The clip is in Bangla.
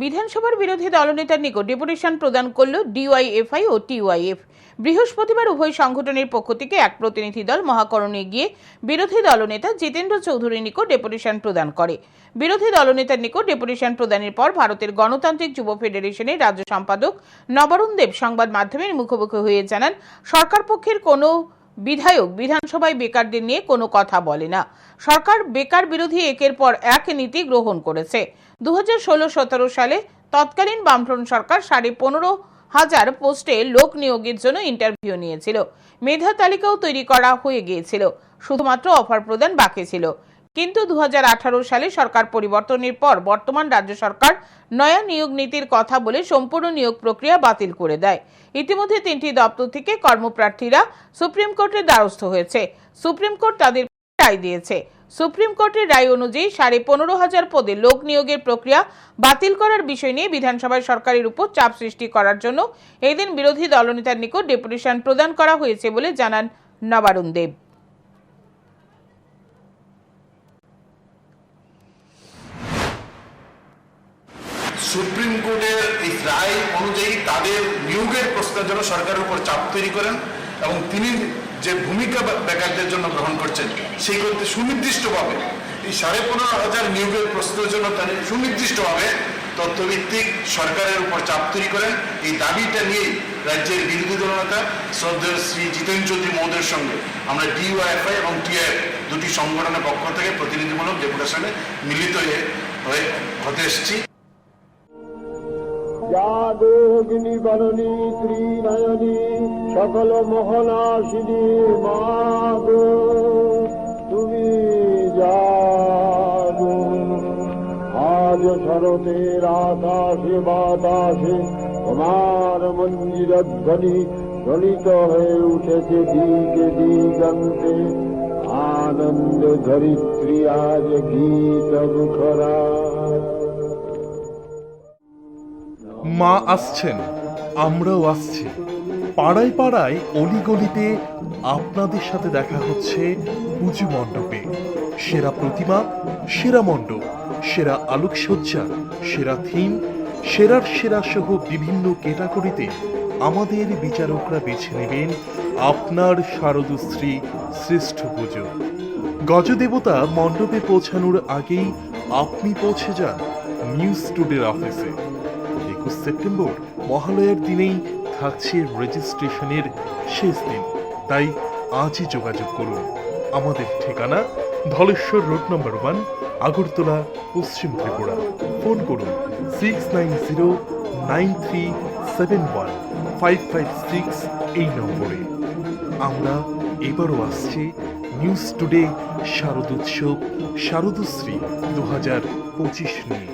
বিধানসভার বিরোধী দলনেতার নিকট ডেপুটেশন প্রদান করল ডিওয়াইএফআই ও টিওয়াইএফ। বৃহস্পতিবার উভয় সংগঠনের পক্ষ থেকে এক প্রতিনিধি দল মহাকরণে গিয়ে বিরোধী দলনেতা জিতেন্দ্র চৌধুরীর নিকট ডেপুটেশন প্রদান করে। বিরোধী দলনেতার নিকট ডেপুটেশন প্রদানের পর ভারতের গণতান্ত্রিক যুব ফেডারেশনের রাজ্য সম্পাদক নবরুণ দেব সংবাদ মাধ্যমের মুখোমুখি হয়ে জানান, সরকার পক্ষের কোনো বিধায়ক বিধানসভায় বেকারদের নিয়ে কোনো কথা বলে না। সরকার বেকার বিরোধী একের পর এক নীতি গ্রহণ করেছে। দু হাজার ষোলো সতেরো সালে তৎকালীন বামফ্রন্ট সরকার সাড়ে পনেরো হাজার পোস্টে লোক নিয়োগের জন্য ইন্টারভিউ নিয়েছিল। মেধা তালিকাও তৈরি করা হয়ে গিয়েছিল। শুধুমাত্র অফার প্রদান বাকি ছিল। কিন্তু দু হাজার আঠারো সালে সরকার পরিবর্তনের পর বর্তমান রাজ্য সরকার নয়া নিয়োগ নীতির কথা বলে সম্পূর্ণ নিয়োগ প্রক্রিয়া বাতিল করে দেয়। ইতিমধ্যে তিনটি দপ্তর থেকে কর্মপ্রার্থীরা সুপ্রিম কোর্টের দ্বারস্থ হয়েছে। সুপ্রিম কোর্ট তাদের রায় দিয়েছে। সুপ্রিম কোর্টের রায় অনুযায়ী সাড়ে পনেরো হাজার পদে লোক নিয়োগের প্রক্রিয়া বাতিল করার বিষয় নিয়ে বিধানসভায় সরকারের উপর চাপ সৃষ্টি করার জন্য এদিন বিরোধী দলনেতার নিকট ডেপুটেশন প্রদান করা হয়েছে বলে জানান নবারুণ দেব। সুপ্রিম কোর্টের এই রায় অনুযায়ী তাদের নিয়োগের প্রশ্নের জন্য সরকারের উপর চাপ তৈরি করেন এবং তিনি যে ভূমিকা বেকারদের জন্য গ্রহণ করছেন, সেই করতে সুনির্দিষ্টভাবে এই সাড়ে পনেরো হাজার নিয়োগের প্রশ্নের জন্য তারা সুনির্দিষ্টভাবে তথ্যভিত্তিক সরকারের উপর চাপ তৈরি করেন। এই দাবিটা নিয়ে রাজ্যের বিরোধী দলনেতা শ্রদ্ধেয় শ্রী জিতেন চৌধুরী মহোদয়ের সঙ্গে আমরা ডিওয়াইএফআই এবং টিআইএফ দুটি সংগঠনের পক্ষ থেকে প্রতিনিধিমূলক ডেপুটেশনে মিলিত হয়ে হয়ে হতে এসেছি। জাগোগ্নি বরণী ত্রিনয়নী, সকল মোহনাশিনী মাগো, তুমি জাগো। আজ শরতের আকাশে, বাতাসে তোমার মন্দির ধ্বনি ধ্বনিত হয়ে উঠেছে দিকে দিগন্তে। আনন্দ ধরিত্রী আজ গীত মুখরা। মা আসছেন, আমরাও আসছি। পাড়ায় পাড়ায় অলিগলিতে আপনাদের সাথে দেখা হচ্ছে পুজো মণ্ডপে। সেরা প্রতিমা, সেরা মণ্ডপ, সেরা আলোকসজ্জা, সেরা থিম, সেরার সেরা সহ বিভিন্ন ক্যাটাগরিতে আমাদের বিচারকরা বেছে নেবেন আপনার শারদশ্রী শ্রেষ্ঠ পুজো। গজদেবতা মণ্ডপে পৌঁছানোর আগেই আপনি পৌঁছে যান নিউজ টুডের অফিসে। একুশ সেপ্টেম্বর মহালয়ার দিনেই থাকছে রেজিস্ট্রেশনের শেষ দিন। তাই আজই যোগাযোগ করুন। আমাদের ঠিকানা Dhaleshwar road number one, Agartala, পশ্চিম ত্রিপুরা। ফোন করুন six nine zero nine three seven one five five six এই নম্বরে। আমরা এবারও আসছি নিউজ টুডে শারদোৎসব, শারদশ্রী দু হাজার পঁচিশ নিয়ে।